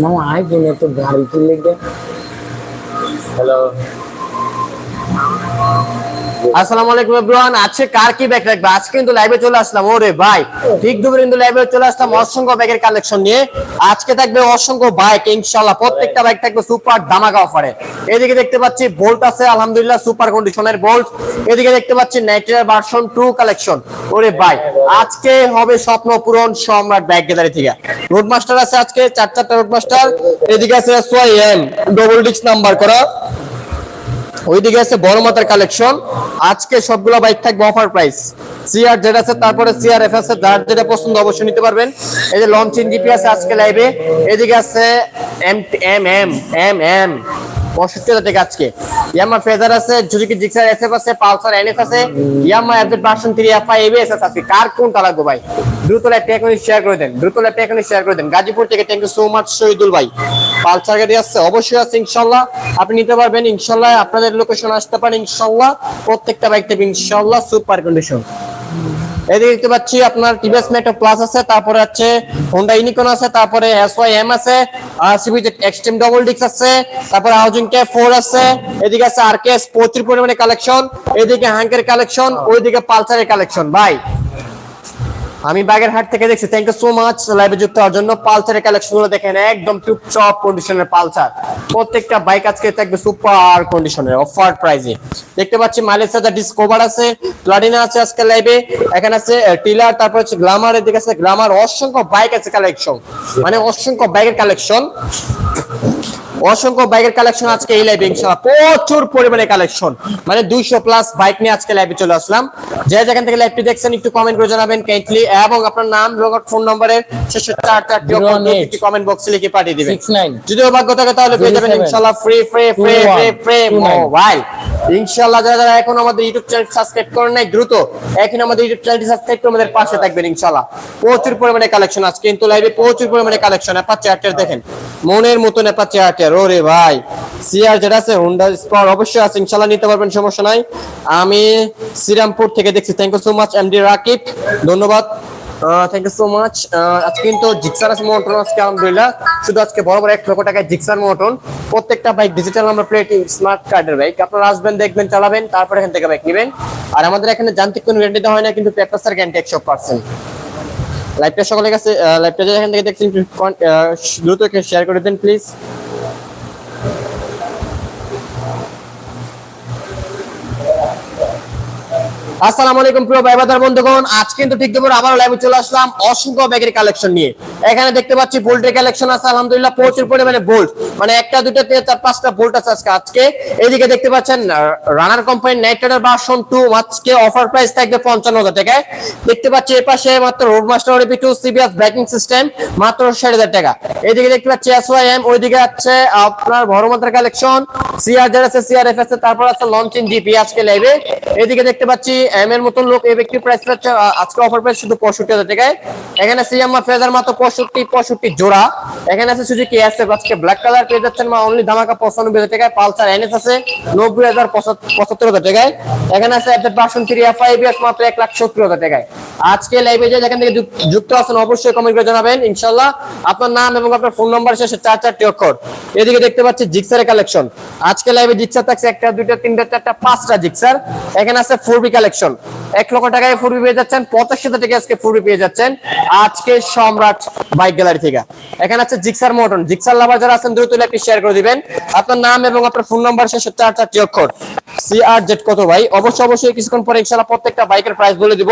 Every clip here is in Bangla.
মামা আইফোনে তো গাড়ি তুলে গে হ্যালো আসসালামু আলাইকুম এভরিওয়ান, আজকে কার কি ব্যাগ রাখবে? আজকে কিন্তু লাইভে চলে আসলাম, ওরে ভাই। ঠিক দুপুরে কিন্তু লাইভে চলে আসলাম অসংখ্য ব্যাগের কালেকশন নিয়ে। আজকে থাকবে অসংখ্য বাইক ইনশাআল্লাহ প্রত্যেকটা বাইক থাকবে সুপার ধামাকা অফারে এদিকে দেখতে পাচ্ছি বোল্ট আছে, আলহামদুলিল্লাহ সুপার কন্ডিশনের বোল্ট এদিকে দেখতে পাচ্ছি ভার্সন 2 কালেকশন ওরে ভাই, আজকে হবে স্বপ্ন পূরণ সম্রাট ব্যাগ গ্যালারি থেকে। রোড মাস্টার আছে আজকে, চার চারটা রোড মাস্টার এদিকে আছে নাম্বার করা। ওইদিকে আছে বড় মাতার কালেকশন আজকে সবগুলো বাইক থাকবে অফার প্রাইস সিআর জেড আছে, তারপরে সিআর এফ আছে, যার যেটা পছন্দ অবশ্যই নিতে পারবেন। এই যে লঞ্চিং জিপি আছে আজকে লাইভে এদিকে আছে M M M M M আজকে। ইয়ামা ফেজার আছে জুজুকি জিক্সার এসএফ আছে, পালসার আছে Yamaha FZ version 3 FI ABS আছে আজকে। কার ভাই? দ্রুত এখনই শেয়ার করে দেন, দ্রুত এখনই শেয়ার করে দেন। গাজীপুর থেকে thank you so much Shahidul ভাই। পালসার গাড়ি অবশ্যই আছে ইনশাআল্লাহ আপনি নিতে পারবেন ইনশাআল্লাহ আপনাদের লোকেশন আসতে পারেন ইনশাআল্লাহ প্রত্যেকটা বাইক থেকে ইনশাআল্লাহ সুপার কন্ডিশন এদিকে দেখতে পাচ্ছি আপনার টিভিএস মেটো প্লাস আছে, তারপরে আছে হোন্ডা ইনিকন আছে, তারপরে এসওয়াই এম আছে, আর সিবিজে এক্সট্রিম ডবল ডিক্স আছে, তারপরে হাউজিং কে ফোর আছে, এদিকে আছে আরকেএস প্রচুর পরিমাণে কালেকশন এদিকে হাঙ্কের কালেকশন ওইদিকে পালসারের কালেকশন ভাই। আমি বাগেরহাট থেকে দেখছি থ্যাংক ইউ সো মাচ লাইভে যুক্ত হওয়ার জন্য। পালসারের কালেকশনগুলো দেখেন একদম টুপটপ কন্ডিশনের পালসার। প্রত্যেকটা বাইক আজকে থাকবে সুপার কন্ডিশনের অফার প্রাইজে দেখতে পাচ্ছি মাইলেজ সাথে ডিসকভার আছে প্লাটিনা আছে আজকে লাইভে এখানে আছে টিলার তারপর হচ্ছে গ্লামার এদিকে আছে গ্লামার অসংখ্য বাইক আছে কালেকশন মানে অসংখ্য বাইকের কালেকশন অসংখ্য বাইকের কালেকশন আজকে এই লাইভে ইনশাআল্লাহ। প্রচুর পরিমাণে কালেকশন মানে 200 প্লাস বাইক নিয়ে আজকে লাইভে চলে আসলাম। যে যেখান থেকে লাইভটি দেখছেন একটু কমেন্ট করে জানাবেন কাইন্ডলি এবং আপনার নাম এবং ফোন নম্বরের শেষে চার চারটি একটু কমেন্ট বক্সে লিখে পাঠিয়ে দিবেন। 69 যদি ভাগ্য থাকে তাহলে পেয়ে যাবেন 07 ইনশাআল্লাহ free free free free free mobile যারা এখন আমাদের ইউটিউব দ্রুত আমাদের আমাদের পাশে থাকবেন প্রচুর পরিমাণে কালেকশন আজকে কিন্তু প্রচুর পরিমাণে কালেকশন দেখেন। মনের ভাই। যেটা আছে অবশ্যই আছে নিতে পারবেন, সমস্যা নাই। আমি শ্রীরামপুর থেকে দেখছি thank you so much MD Rakib ধন্যবাদ। থ্যাংক ইউ সো মাচ আজকে কিন্তু জিক্সার আছে মোটন আজকে, আলহামদুলিল্লাহ। শুধু আজকে বড় বড় এক লক্ষ টাকায় জিক্সার মোটন প্রত্যেকটা bike digital number plate smart কার্ডের বাইক আপনারা আসবেন, দেখবেন, চালাবেন, তারপর এখান থেকে বাইক নেবেন। আর আমাদের এখানে যান্ত্রিক কোনো গ্যারান্টি দেওয়া হয় না, কিন্তু পেপারসার গ্যারান্টি একশো পার্সেন্ট লাইভটা সকলের কাছে লাইভটা যে এখান থেকে দেখছেন দ্রুত শেয়ার করে দেন প্লিজ এখানে দেখতে পাচ্ছি মানে একটা চার, পাঁচটা পঞ্চান্ন হাজার দেখতে পাচ্ছি মাত্র মাস্টার সিস্টেম মাত্র হাজার টাকা। এইদিকে দেখতে পাচ্ছি এসওয়াইএম ওইদিকে আছে আপনার কালেকশন এফ তারপর লঞ্চিং জিপি আজকে লাইভে এদিকে দেখতে পাচ্ছি এম এর মতন লোক এই ব্যক্তির প্রাইস হচ্ছে আজকে অফার প্রাইস শুধু পঁয়ষট্টি হাজার টাকায়। এখানে সিএমআর ফেজার মাত্র পঁয়ষট্টি পঁয়ষট্টি জোড়া। এখানে আছে সুজুকি এসএফ আজকে ব্ল্যাক কালার পেয়ে যাচ্ছেন মা অনলি ধামাকা পঁচানব্বই হাজার টাকায়। পালসার এনএস আছে, নব্বই হাজার পঁচাত্তর হাজার টাকায়। এখানে আছে ভার্সন থ্রি এফআই বিএস মাত্র এক লাখ সত্তর হাজার টাকায়। আজকে লাইভে যে যেখান থেকে যুক্ত আছেন, অবশ্যই কমেন্ট করে জানাবেন ইনশাল্লাহ আপনার নাম এবং আপনার ফোন নাম্বার শেষে চার চারটি অক্ষর। এদিকে দেখতে পাচ্ছি জিক্সারের কালেকশন আজকে লাইভে জিক্সার থাকছে একটা, দুইটা, তিনটা, চারটা, পাঁচটা জিক্সার এখানে আছে ফোর বি কালেকশন এক লক্ষ টাকায় ফোর বি পেয়ে যাচ্ছেন, পঁচাশি হাজার টাকা আজকে ফোর বি পেয়ে যাচ্ছেন। আজকে সম্রাট বাইক গ্যালারি থেকে। এখানে আছে জিক্সার মোটন। জিক্সার লাভার যারা আছেন, দ্রুত একটি শেয়ার করে দিবেন। আপনার নাম এবং আপনার ফোন নাম্বার শেষে চার চারটি অক্ষর। সি আর জেড কত ভাই? অবশ্যই অবশ্যই কিছুক্ষণ পরে ইনশাআল্লাহ প্রত্যেকটা বাইকের প্রাইস বলে দিব।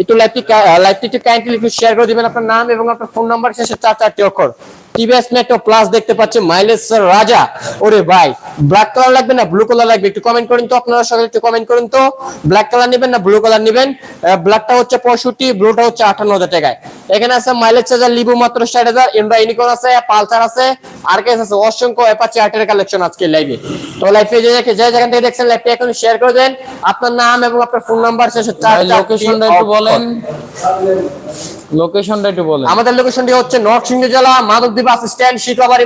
একটু লাইভটি লাইভটি একটু কাইন্ডলি শেয়ার করে দিবেন। আপনার নাম এবং আপনার ফোন নাম্বার শেষে চার চারটি অক্ষর। টিভিএস মেট্রো প্লাস দেখতে পাচ্ছি মাইলেজ রাজা। ওরে ভাই ব্ল্যাক কালার লাগবে না ব্লু কালার লাগবে একটু কমেন্ট করুন তো আপনারা সবাই একটু কমেন্ট করুন তো। ব্ল্যাক কালার নেবেন না ব্লু কালার নেবেন। ব্ল্যাকটা হচ্ছে পঁয়ষট্টি ব্লুটা হচ্ছে আটান্ন হাজার টাকায়। এখানে আছে মাইলেজ চার্জার লিবু মাত্র ষাট হাজার ইন্ডা ইউনিকর্ন আছে পালসার আছে আর কেস আছে অসংখ্য অ্যাপাচি আর্টের কালেকশন আজকে লাইভে তো লাইভে যে যে যে যেখান থেকে দেখছেন লাইভটি এখন শেয়ার করে দেন। আপনার নাম এবং আপনার ফোন নাম্বার শেষে লোকেশনটা একটু বলেন। লোকেশনটা একটু বলেন। আমাদের লোকেশনটি হচ্ছে নরসিংদী জেলা মাধবদী বাস স্ট্যান্ড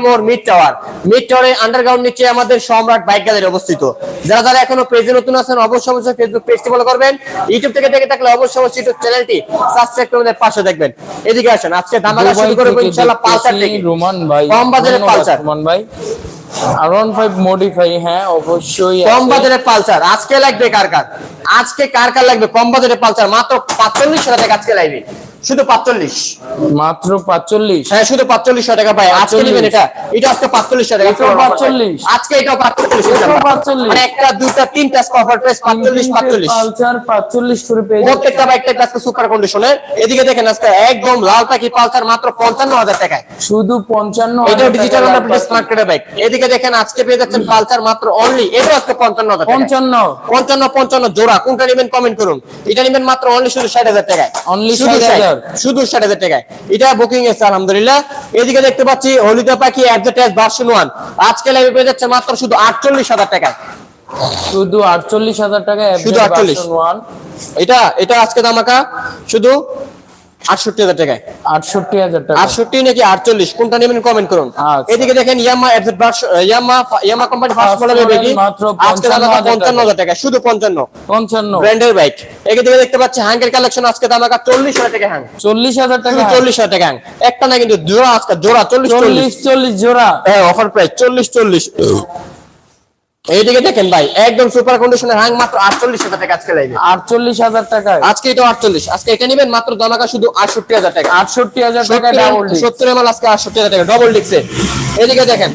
মোড় মিড টাওয়ার। মিড টাওয়ারে আন্ডারগ্রাউন্ড নিচে আমাদের সম্রাট বাইক গ্যালারি অবস্থিত। যারা যারা এখনও পেজে নতুন আছেন অবশ্যই অবশ্যই ফেসবুক পেজটি ফলো করবেন। ইউটিউব থেকে দেখে থাকলে অবশ্যই অবশ্যই ইউটিউব চ্যানেলটি সাবস্ক্রাইব করে আমাদের পাশে দেখবেন। এদিকে আসেন আজকে শুরু করব ইনশাআল্লাহ পালসার থেকে। রোমান ভাই কম পালসার। রোমান ভাই। আর ওয়ান ফাইভ মডিফাই হ্যাঁ অবশ্যই কম আছে। বাজারের পালসার আজকে লাগবে কার কার? আজকে কার কার লাগবে? কম বাজারের পালসার মাত্র পাঁচচল্লিশ টাকা আজকে লাগবে শুধু পাঁচচল্লিশ। মাত্র পাঁচচল্লিশ। হ্যাঁ শুধু পাঁচচল্লিশ টাকা পাই আজকে নেবেন এটা। এটা আজকে পাঁচচল্লিশ টাকা। এটাও 45 আজকে 45 মানে একটা তিনটা প্রাইস পালসার পাঁচচল্লিশ করে পেয়ে প্রত্যেকটা বাইকটা আজকে সুপার কন্ডিশনের এদিকে দেখেন আজকে একদম লাল পাখি পালসার মাত্র পঞ্চান্ন হাজার টাকায়। শুধু পঞ্চান্ন এটাও হাজার ডিজিটাল আমরা বাইক এদিকে দেখেন আজকে পেয়ে যাচ্ছেন পালসার মাত্র অনলি এটা আজকে পঞ্চান্ন হাজার টাকায়। পঞ্চান্ন। পঞ্চান্ন পঞ্চান্ন জোড়া। কোনটা নেবেন কমেন্ট করুন। এটা নেবেন মাত্র অনলি শুধু ষাট হাজার টাকায়। অনলি শুধু 60,000 ষাট, শুধু ষাট হাজার টাকায়। এটা বুকিং এসছে আলহামদুলিল্লাহ। এদিকে দেখতে পাচ্ছি হলিদা পাখি অ্যাডজেট ভার্সন ওয়ান আজকে লাইভে পেয়ে যাচ্ছে মাত্র শুধু আটচল্লিশ হাজার টাকায়। শুধু আটচল্লিশ হাজার টাকা শুধু 48 ওয়ান এটা এটা আজকে দামাকা শুধু আটষট্টি হাজার টাকায়। আটষট্টি হাজার টাকা। আটষট্টি নাকি আটচল্লিশ? কোনটা নেবেন কমেন্ট করুন। আচ্ছা। এদিকে দেখেন Yamaha Yamaha Yamaha company first model baby আজকে দাম 55,000 পঞ্চান্ন হাজার টাকা শুধু পঞ্চান্ন। পঞ্চান্ন। ব্র্যান্ডের বাইক এদিকে দেখতে পাচ্ছি হ্যাঙ্গের কালেকশন আজকে দাম আকা চল্লিশ হাজার টাকা হ্যাং চল্লিশ হাজার টাকা চল্লিশ হাজার টাকা হ্যাং একটা না কিন্তু জোড়া আজকে জোড়া চল্লিশ চল্লিশ। চল্লিশ জোড়া। হ্যাঁ অফার প্রাইস চল্লিশ চল্লিশ। এইদিকে দেখেন ভাই একদম সুপার কন্ডিশনের হ্যাং মাত্র আটচল্লিশ হাজার টাকা আজকে লাগবে আটচল্লিশ হাজার টাকায় আজকে এটা আটচল্লিশ। আজকে এটা নেবেন মাত্র দামাকা শুধু আটষট্টি হাজার টাকা। আটষট্টি হাজার টাকা সত্তর এমএল আজকে আটষট্টি হাজার টাকা ডবল ডিক্সে এদিকে দেখেন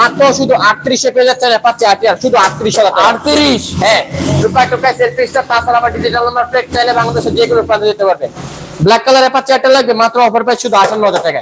মাত্র শুধু আটত্রিশে পেয়ে যাচ্ছে পাচ্ছে আটিয়ার শুধু আটত্রিশ হাজার আটত্রিশ? হ্যাঁ রূপায় টোকায় সেলফিসটা তাছাড়া আবার ডিজিটাল নাম্বার প্লেট চাইলে বাংলাদেশের যে কোনো প্রান্তে যেতে পারবে। ব্ল্যাক কালারের পাচ্ছে একটা লাগবে মাত্র অফার প্রাইস শুধু আটান্ন হাজার টাকা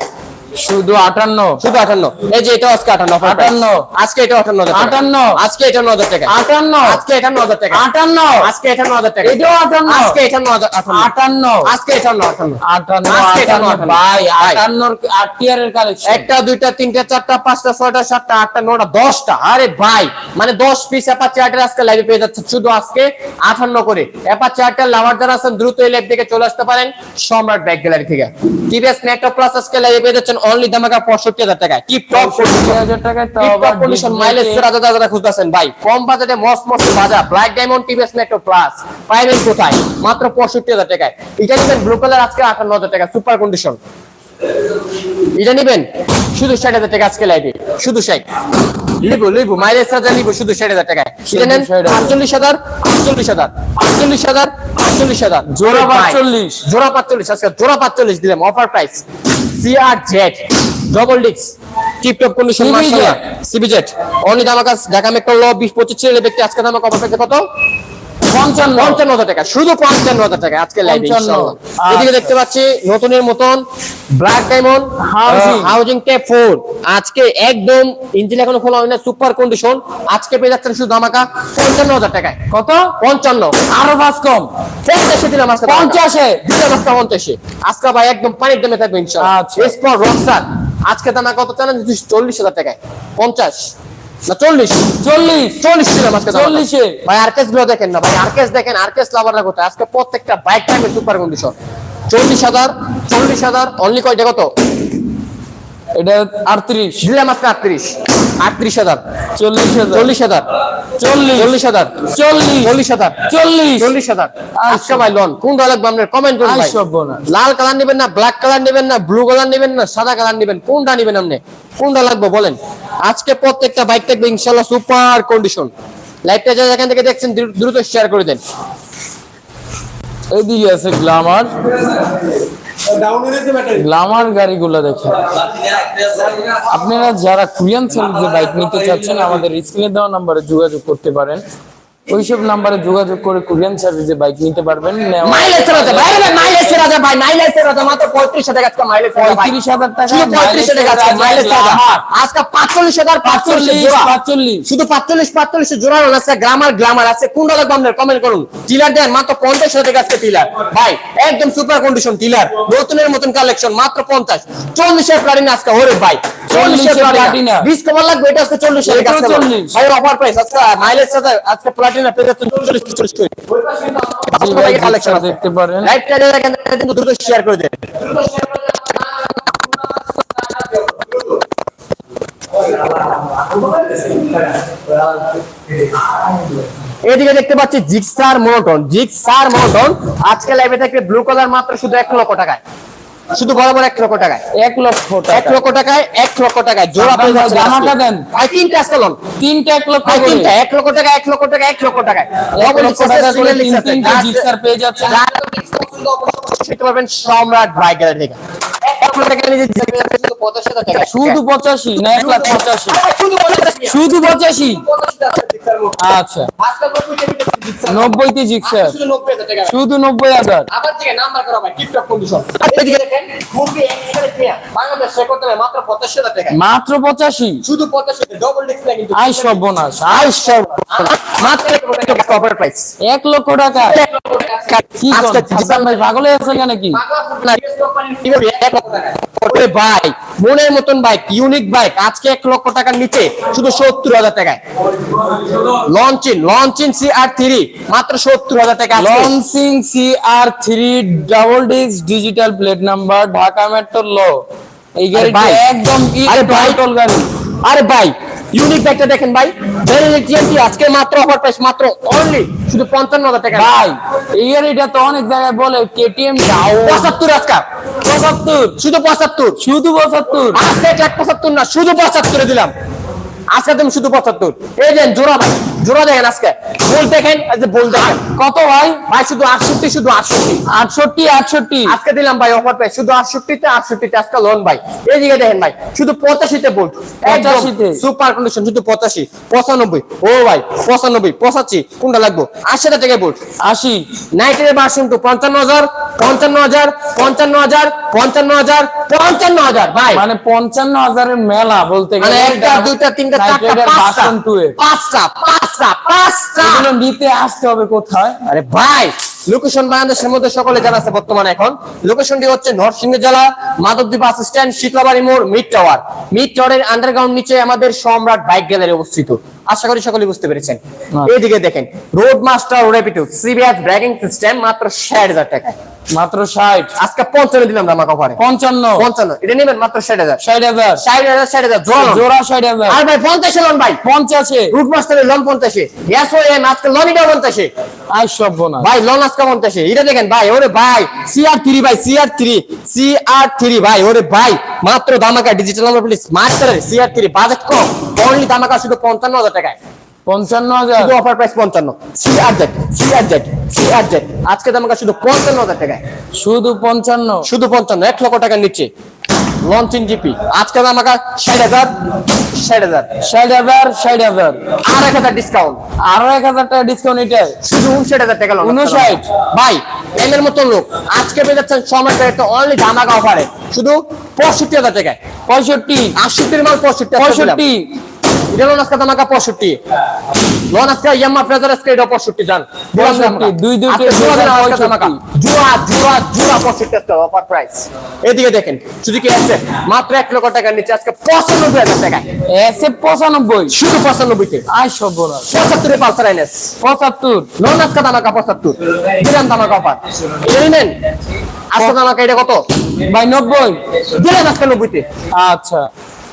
শুধু আটান্ন। শুধু আটান্ন। এই যে এটা আজকে আটান্ন আটান্ন। আজকে এটা আটান্ন। আটান্ন। আজকে হাজার টাকা। আটান্ন। আজকে হাজার টাকা। আটান্ন। আজকে হাজার টাকা। এটাও আটান্ন। আজকে হাজার আটান্ন। আটান্ন। আজকে আটান্ন আটান্ন। আজকে এটা আটান্ন। আটান্ন। ভাই ভাই। আটান্নর আট টিয়ারের কালেকশন একটা দুইটা তিনটা চারটা পাঁচটা ছয়টা সাতটা আটটা নটা দশটা। আরে ভাই মানে দশ পিস অ্যাপাচি আটের আজকে লাইভে পেয়ে যাচ্ছে। শুধু আজকে আঠান্ন করে। অ্যাপাচি আটের লাভার যারা আছেন দ্রুত এই লাইভ থেকে চলে আসতে পারেন। সম্রাট ব্যাগ গ্যালারি থেকে। টিভিএস নেটও প্লাস আজকে লাইভে পেয়ে যাচ্ছেন অনলি দামাকা পঁয়ষট্টি হাজার টাকায়। টিপ টপ পঁয়ষট্টি হাজার টাকায় কন্ডিশন মাইলেজ সেরা দাদা দাদা খুঁজতেছেন ভাই। কম বাজেটে মস্ত মস্ত বাজা। Black diamond TVS metro plus পাইবেন কোথায়? মাত্র পঁয়ষট্টি হাজার টাকায়। এটা নেবেন ব্লু কালার আজকে আটান্ন হাজার টাকা সুপার কন্ডিশন এটা নেবেন? শুধু ষাট হাজার টাকা আজকে লাইবে শুধু ষাট। লিবো লিবো মাইলেজ সাজা লিবো শুধু ষাট হাজার টাকায়। এটা নেন আটচল্লিশ হাজার আটচল্লিশ হাজার আটচল্লিশ হাজার আটচল্লিশ হাজার। জোড়া 45 জোড়া পাঁচচল্লিশ আজকে জোড়া পাঁচচল্লিশ দিলাম offer price CR Z double ডিক্স টিপটপ কন্ডিশন মাশাআল্লাহ। সিবিজেড অনলি দাম আকাশ ঢাকা মেট্রো ল বিশ পঁচিশ ছেলে ব্যক্তি আজকে দাম অফার কত? পঞ্চান্ন। পঞ্চান্ন হাজার টাকা শুধু পঞ্চান্ন হাজার টাকা আজকে লাইভ এদিকে দেখতে পাচ্ছি নতুনের মতন ব্ল্যাক ডায়মন্ড Housing। হাউজিং টে ফোর আজকে একদম ইঞ্জিন এখনও খোলা হয় না সুপার কন্ডিশন আজকে পেয়ে যাচ্ছেন শুধু আমাকা পঞ্চান্ন হাজার টাকায়। কত? পঞ্চান্ন। আরও পাঁচ কম। পঞ্চাশে দিলাম আজকে পঞ্চাশে? দিলাম আজকে পঞ্চাশে। আজকে ভাই একদম পানির দামে থাকবে ইনশাআল্লাহ। আচ্ছা। আজকে দাম কত জানেন চল্লিশ হাজার টাকায়। পঞ্চাশ। না চল্লিশ। চল্লিশ। চল্লিশ ছিলাম আজকে দাম। চল্লিশে। ভাই আরকেসগুলো দেখেন না ভাই। আরকেস দেখেন আরকেস লাভাররা কোথায়? আজকে প্রত্যেকটা বাইক থাকবে সুপার কন্ডিশন চল্লিশ হাজার চল্লিশ হাজার অনলি কয়টা কত? এটা আটত্রিশ। দিলাম আজকে আটত্রিশ। আটত্রিশ হাজার। চল্লিশ হাজার। চল্লিশ হাজার। চল্লিশ। চল্লিশ হাজার। চল্লিশ। চল্লিশ হাজার। চল্লিশ। চল্লিশ হাজার। আজকে ভাই লোন কোন লাগবে আপনার? কমেন্ট করুন ভাই। লাল কালার নেবেন না ব্ল্যাক কালার নেবেন না ব্লু কালার নেবেন না সাদা কালার নেবেন। কোনটা নেবেন আপনি? কোনটা লাগবে বলেন। আজকে প্রত্যেকটা বাইক থাকবে ইনশাল্লাহ সুপার কন্ডিশন লাইভটা যা যেখান থেকে দেখছেন দ্রুত শেয়ার করে দেন। এদিকে আছে গ্লামার গ্লামার গাড়িগুলো দেখেন। আপনারা যারা কোরিয়ান যে বাইক নিতে চাচ্ছেন, আমাদের স্ক্রিনে দেওয়া নাম্বারে যোগাযোগ করতে পারেন। ওইসব নাম্বারে যোগাযোগ করে কোরিয়ান সার্ভিসে বাইক নিতে পারবেন নেওয়া- মাইলেজ রাজা ভাই ভাই মাইলেজ রাজা ভাই মাইলেজ রাজা মাত্র 35 টাকা আজকে মাইলেজ রাজা 35,000 টাকা শুধু 35 টাকা আজকে মাইলেজ রাজা আজকে 45000 45 45 শুধু 45 45 জোড়া না আছে গ্রামার গ্লামার আছে। কোনটা লাগবে আপনার কমেন্ট করুন। টিলার দেন মাত্র 50 টাকা আজকে টিলার ভাই একদম সুপার কন্ডিশন টিলার নতুনের মতন কালেকশন মাত্র 50 40 এর প্লাটিনা আজকে ওরে ভাই। 40 এর প্লাটিনা প্লাটিনা। 20 কমার লাগবে এটা আজকে 40 এর কাছে ভাই অফার প্রাইস আজকে মাইলেজ রাজা আজকে চল্লিশ চল্লিশ করে দেখতে পারেন। লাইভটা কিন্তু দ্রুত শেয়ার করে দেন। এদিকে দেখতে পাচ্ছি জিক্সার মোনোটন। জিক্সার মোনোটন আজকে লাইভে থাকবে ব্লু কালার মাত্র শুধু এক লক্ষ টাকায়। শুধু বরাবর এক লক্ষ টাকায়? এক লক্ষ এক লক্ষ টাকায় এক লক্ষ টাকায়। জোড়া জামাটা দেন। ভাই তিনটা আজকে লন তিনটা এক লক্ষ তিনটা এক লক্ষ টাকা এক লক্ষ টাকা এক লক্ষ টাকায়। এক লক্ষ টাকা করে তিন তিনটা জিক্সার পেয়ে যাচ্ছে সেটা পাবেন সম্রাট বাইক গ্যালারি থেকে। এক টাকা টাকা। শুধু পঁচাশি না এক লাখ পঁচাশি। শুধু পঁচাশি। আচ্ছা। টাকা জিক্সার। শুধু নব্বই হাজার টাকা। মাত্র পঁচাশি টাকা। শুধু আই সর্বনাশ আই মাত্র এক লক্ষ টাকা এক লক্ষ টাকা। কি ভাই পাগল আছেন কেন কি? ওরে ভাই মনের মতন বাইক ইউনিক বাইক আজকে এক লক্ষ টাকার নিচে শুধু সত্তর হাজার টাকায়। Launching launching C R three মাত্র সত্তর হাজার টাকা। Launching C R three double disc digital plate number Dhaka metro ল এই গাড়ি একদম আরে ভাই, আরে ভাই ইউনিক ব্যাগটা দেখেন ভাই। আজকে মাত্র অফার প্রাইস মাত্র অনলি শুধু পঞ্চান্ন হাজার টাকা। ভাই ইয়ার এটা তো অনেক জায়গায় বলে কেটিএম দাও পঁচাত্তর আজকে পঁচাত্তর? শুধু পঁচাত্তর। শুধু পঁচাত্তর? আজকে এক লাখ পঁচাত্তর না শুধু পঁচাত্তরে দিলাম। আজকে তুমি শুধু পঁচাত্তর। এই দেন জোড়া ভাই জোড়া দেখেন আজকে। বল দেখেন এই যে বল দেখেন। কত ভাই? ভাই শুধু আটষট্টি শুধু আটষট্টি। আটষট্টি আটষট্টি। আজকে দিলাম ভাই অফার প্রাইস শুধু আটষট্টিতে আটষট্টিতে আজকে লোন ভাই। এইদিকে দেখেন ভাই শুধু পঁচাশিতে বোল্ট 85 তে। সুপার কন্ডিশন শুধু পঁচাশি পঁচানব্বই। ও ভাই পঁচানব্বই পঁচাশি কোনটা লাগবো? আশি হাজার টাকায় বোল্ট আশি। নাইটের ভার্সন টু পঞ্চান্ন হাজার পঞ্চান্ন হাজার পঞ্চান্ন হাজার পঞ্চান্ন হাজার পঞ্চান্ন হাজার ভাই। মানে পঞ্চান্ন হাজারের মেলা বলতে মানে গেলে একটা দুইটা তিনটা পাঁচটা। পাঁচটা পাঁচটা নিতে আসতে হবে কোথায়? আরে ভাই লোকেশন বাংলাদেশের মধ্যে সকলে জানা আছে বর্তমানে এখন। লোকেশনটি হচ্ছে নরসিংহ জেলা মাধবদ্বীপ বাস স্ট্যান্ড শীতলাবাড়ি মোড় মিড টাওয়ার। মিড টাওয়ারের আন্ডারগ্রাউন্ড নিচে আমাদের সম্রাট বাইক গ্যালারি অবস্থিত। আশা করি সকলে বুঝতে পেরেছেন। এইদিকে দেখেন রোড মাস্টার রেপিটু সিবিএস ব্র্যাকিং সিস্টেম মাত্র ষাট হাজার টাকা। মাত্র ষাট। আজকে পঞ্চান্ন দিলাম দামা কভারে পঞ্চান্ন। পঞ্চান্ন। এটা নেবেন মাত্র ষাট হাজার। ষাট হাজার। ষাট হাজার ষাট হাজার জোড়া জোড়া ষাট হাজার। আর ভাই পঞ্চাশে লোন ভাই। পঞ্চাশে। রুট মাস্টারের লোন পঞ্চাশে। গ্যাস ওয়ে আজকে লোনইটাও পঞ্চাশে। ভাই লোন আজকে পঞ্চাশে এটা দেখেন ভাই ওরে ভাই সিআর থ্রি ভাই সিআর থ্রি সিআর থ্রি ভাই ওরে ভাই মাত্র দামাকা ডিজিটাল নাম্বার প্লিজ মাস্টারের সিআর থ্রি বাজেট কম অনলি দামাকা শুধু পঞ্চান্ন হাজার টাকায়। পঞ্চান্ন হাজার? শুধু অফার প্রাইস পঞ্চান্ন। CR Z CR Z CR Z আজকে দামাকা শুধু পঞ্চান্ন হাজার টাকায়। শুধু পঞ্চান্ন? শুধু পঞ্চান্ন এক লক্ষ টাকার নিচে। লঞ্চিং জিপি আজকে দামাকা ষাট হাজার ষাট হাজার। ষাট হাজার ষাট হাজার। আর এক হাজার ডিসকাউন্ট আরও এক হাজার টাকা ডিসকাউন্ট এটা শুধু উনষাট হাজার টাকা লোন 59 ভাই এমের মতো লোক। আজকে পেয়ে যাচ্ছেন সময় একটা অনলি ধামাকা অফারে শুধু পঁয়ষট্টি হাজার টাকায়। পঁয়ষট্টি। আটষট্টির মাল পঁয়ষট্টি পঁয়ষট্টি। এটা লোন আজকে ধামাকা পঁয়ষট্টি। লোন আজকে ইয়াম্মা ফ্রেজার আজকে এটা পঁয়ষট্টি জান। দিলাম 65 ধামাকা। দুই দুইটা আজকে জোড়া দিলাম আজকে 65 ধামাকা। জোড়া জোড়া জোড়া পঁয়ষট্টি আজকে অফার প্রাইস এদিকে দেখেন শুধু কি আছে? মাত্র এক লক্ষ টাকার নিচে আজকে পঁচানব্বই হাজার টাকায় এসে পঁচানব্বই। শুধু পঁচানব্বইতে। আই সর্বনাশ পঁচাত্তরে পালসার আইনেস। পঁচাত্তর। লোন আজকে পঁচাত্তর। দিলাম দামাকা অফার নিবেন আজকে এটা কত? ভাই নব্বই। দিলাম আজকে নব্বইতে। আচ্ছা।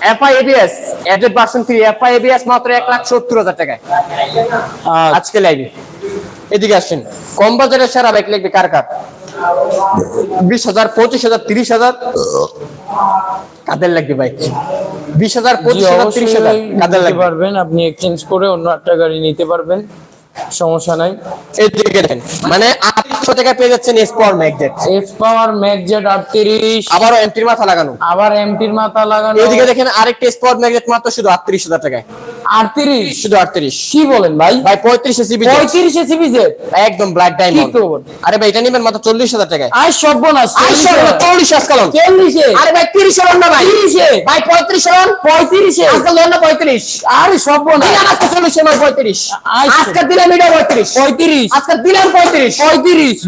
FI ABS added version three FI ABS মাত্র এক লাখ সত্তর হাজার টাকায়। আচ্ছা। আজকে লাইভে এদিকে আসছেন কম বাজারের সেরা বাইক লিখবে কার কার? বিশ হাজার পঁচিশ হাজার তিরিশ হাজার? কাদের লাগবে বাইক বিশ হাজার পঁচিশ হাজার তিরিশ হাজার কাদের লাগবে? পারবেন আপনি এক্সচেঞ্জ করে অন্য একটা গাড়ি নিতে পারবেন। সমস্যা নাই। এদিকে দেখেন মানে আটশো টাকা পেয়ে যাচ্ছেন এস স্পর ম্যাগজেট এস পাওয়ার ম্যাগজেট আটত্রিশ। আবার এমটির মাথা লাগানো। আবার এমটির মাথা লাগানো। এদিকে দেখেন আরেকটা স্পট ম্যাগজেট মাত্র শুধু আটত্রিশ হাজার টাকায়। আটত্রিশ। শুধু আটত্রিশ। কি বলেন ভাই? ভাই পঁয়ত্রিশ এসিবি পঁয়ত্রিশে সিবিজে একদম ব্ল্যাক কি করবেন আরে ভাই এটা নেবেন মাত্র চল্লিশ হাজার টাকায়। আই সর্বনাশ আইসো চল্লিশ আজকালন চল্লিশে আরে ভাই তিরিশ হলেন না ভাই। তিরিশে। ভাই পঁয়ত্রিশ হলেন পঁয়ত্রিশে। আজকাল লোন না আরে সর্বনাশ। দিলাম আজকে। আজকে দিলাম এটা আজকে দিলাম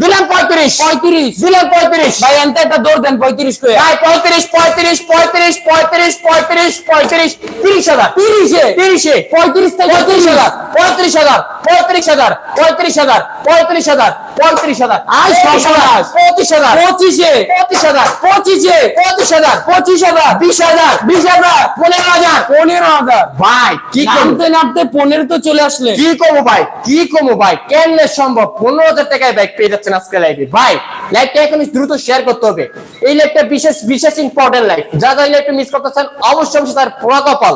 দিলাম পঁয়ত্রিশ। দিলাম পঁয়ত্রিশ। ভাই এনতে একটা দৌড় দেন পঁয়ত্রিশ করে। ভাই পঁয়ত্রিশ পঁয়ত্রিশ পঁয়ত্রিশ পঁয়ত্রিশ পঁয়ত্রিশ পঁয়ত্রিশ পঁয়ত্রিশ তিরিশ হাজার। তিরিশে। তিরিশে। পঁয়ত্রিশে পঁয়ত্রিশ থেকে পঁয়ত্রিশ হাজার পঁয়ত্রিশ হাজার পঁয়ত্রিশ হাজার পঁয়ত্রিশ হাজার পঁয়ত্রিশ হাজার পঁয়ত্রিশ হাজার। আয় সর্বনাশ। পঁচিশ হাজার পঁচিশে। পঁচিশ হাজার পঁচিশে পঁচিশ হাজার পঁচিশ হাজার। বিশ হাজার বিশ হাজার। পনেরো হাজার। পনেরো হাজার। ভাই কি নামতে নামতে পনেরো তো চলে আসলে। কি কমো ভাই? কি কমো ভাই? কেন সম্ভব? পনেরো হাজার টাকায় বাইক পেয়ে যাচ্ছেন আজকে লাইভে ভাই লাইভটা এখন দ্রুত শেয়ার করতে হবে। এই লাইভটা বিশেষ বিশেষ ইম্পর্টেন্ট লাইভ যা যা লাইভটা মিস করতেছেন অবশ্যই তার পোড়া কপাল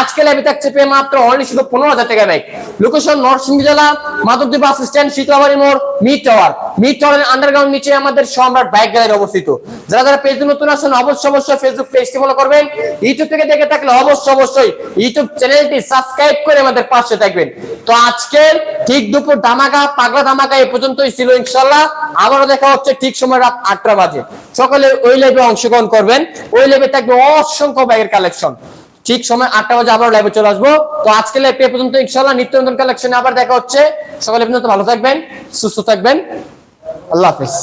আজকে লাইভে থাকছে পেয়ে মাত্র অনলি শুধু পনেরো হাজার টাকা বাইক লোকেশন নরসিংহ জেলা মাধবদী বাস স্ট্যান্ড, শীতলাবাড়ি মোড়, মিড টাওয়ার। মিড টাওয়ারের আন্ডারগ্রাউন্ড নিচে আমাদের সম্রাট বাইক গ্যালারি অবস্থিত। যারা যারা পেজ নতুন আছেন, অবশ্যই অবশ্যই ফেসবুক পেজটি ফলো করবেন। ইউটিউব থেকে দেখে থাকলে অবশ্যই অবশ্যই ইউটিউব চ্যানেলটি সাবস্ক্রাইব করে আমাদের পাশে থাকবেন। তো আজকে ঠিক দুপুর ধামাকা, পাগলা ধামাকা এই পর্যন্তই ছিল ইনশাল্লাহ আবারও দেখা হচ্ছে ঠিক সময় রাত আটটা বাজে। সকালে ওই লাইভে অংশগ্রহণ করবেন। ওই লাইভে থাকবে অসংখ্য ব্যাগের কালেকশন ঠিক সময় আটটা বাজে আবার লাইভে চলে আসব। তো আজকে লাইভ এ পর্যন্ত ইনশাল্লাহ নিত্য নতুন কালেকশনে আবার দেখা হচ্ছে। সকালে পর্যন্ত ভালো থাকবেন, সুস্থ থাকবেন। আল্লাহ হাফিজ।